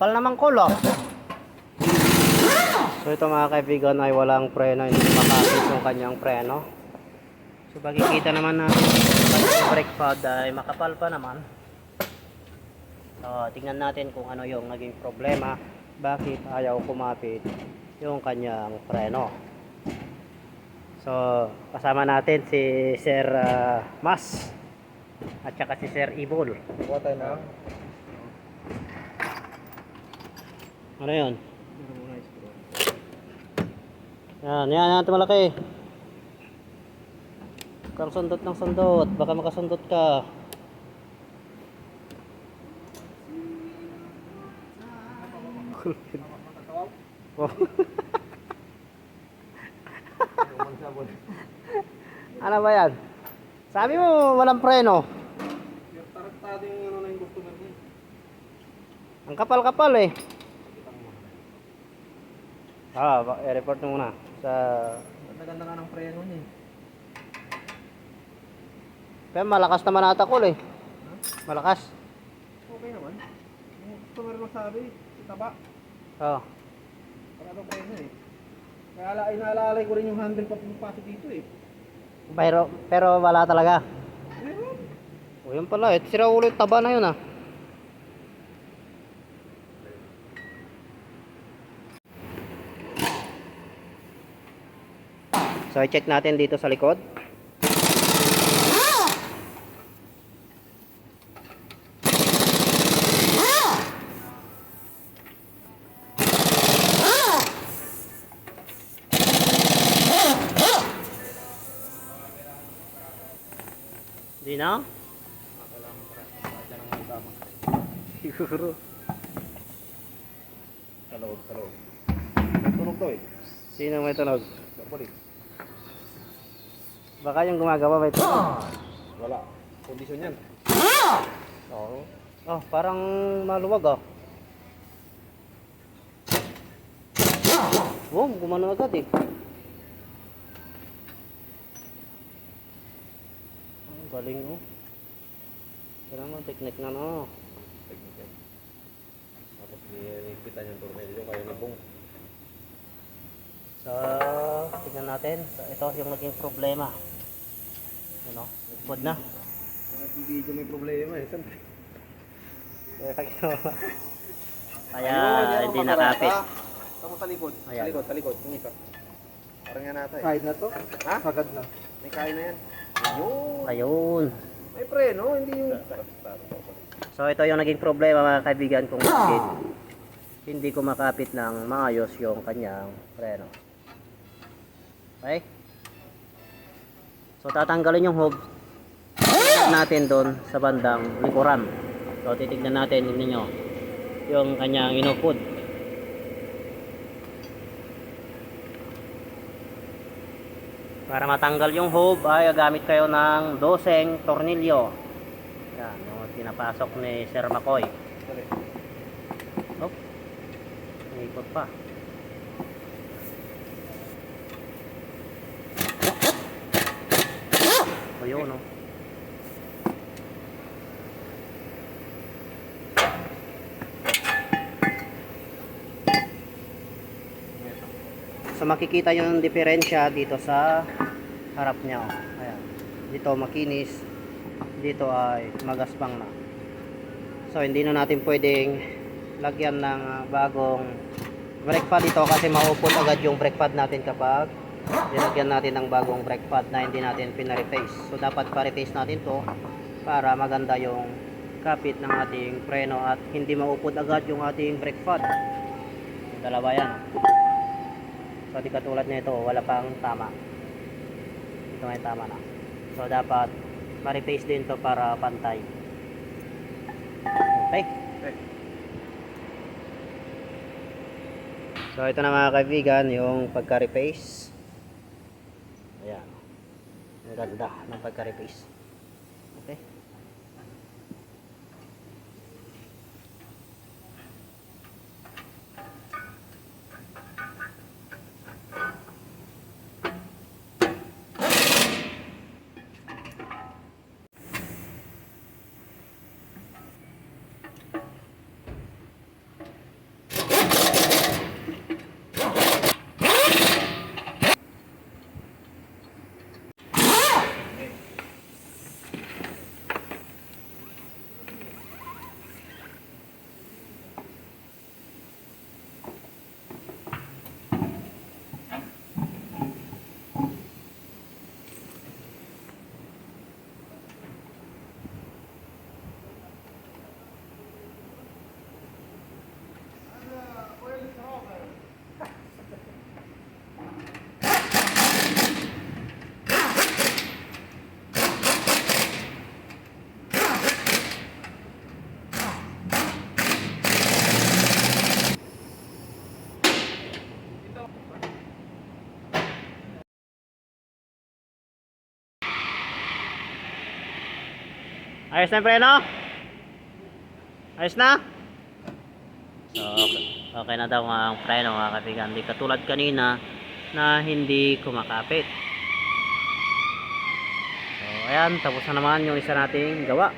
Kapal naman kulo. So ito mga kaibigan ay walang preno, hindi makakit yung kanyang preno. So makikita naman natin yung brake pad ay makapal pa naman. So tingnan natin kung ano yung naging problema, bakit ayaw kumapit yung kanyang preno. So kasama natin si Sir ah, Mas at saka si Sir Ibol. Kuha tayo na. Ano yun? Yan, yan, yan, malaki. Kang sundot ng sundot. Baka makasundot ka. Oh. ano ba yan? Sabi mo, walang preno. Ano. Ang kapal-kapal eh. Ah, i-report mo muna sa... Ganda-ganda nga ng preno niya. eh. Pero malakas naman ata ko eh. Malakas. Okay naman. Yung customer magsabi, si Taba, Oh. para daw preno eh. Kaya ala, inaalalay ko rin yung handle pa pumapasok dito eh. Pero, pero wala talaga. Meron. O yun pala, eh. Sira ulo yung taba na yun ah. So, i-check natin dito sa likod. Di na? Siguro. Sa loob, sa loob. May tunog daw eh. Sino may tunog? Balik. Baka yung gumagawa may tunog. Wala. Kondisyon yan. Oo. Oh, parang maluwag ah. Wow, gumano agad eh. Ang galing oh. Kaya mo, technique na no. Technical. Tapos nilipitan yung tornilyo kayo ni Bong. So, tingnan natin. So, ito yung naging problema. Ano? Nagpod na. Nag-video may problema eh. Siyempre. Kaya hindi nakapit. Tama sa likod. Sa Ayan. likod, sa likod. Yung isa. Parang yan nata eh. Kahit na to? Ha? Sagad na. May kain na yan. Ayun. Ayun. May preno, hindi yung... So ito yung naging problema mga kaibigan kung bakit hindi ko makapit ng maayos yung kanyang preno. Okay? So tatanggalin yung hub natin doon sa bandang likuran. So titignan natin ninyo yung kanyang inupod. Para matanggal yung hub ay gagamit kayo ng doseng tornilyo. Yan, yung pinapasok ni Sir Makoy. Oh, ikot pa. O yun, oh. So makikita yung diferensya dito sa harap niya. Oh. Ayan. Dito makinis, dito ay magaspang na. So hindi na natin pwedeng lagyan ng ah, bagong brake pad ito kasi maupot agad yung brake pad natin kapag nilagyan natin ng bagong brake pad na hindi natin pina-replace. So dapat pa-replace natin to para maganda yung kapit ng ating preno at hindi maupod agad yung ating brake pad. Dalawa yan. So di katulad nito, wala pang tama. Ito may tama na. So dapat ma-replace din to para pantay. Okay? So ito na mga kaibigan, yung pagka-replace. Ayan. Ang ganda ng pagka-replace. Ayos na preno? Ayos na? So, okay, okay na daw ang preno mga kaibigan. Di katulad kanina na hindi kumakapit. So, ayan. Tapos na naman yung isa nating gawa.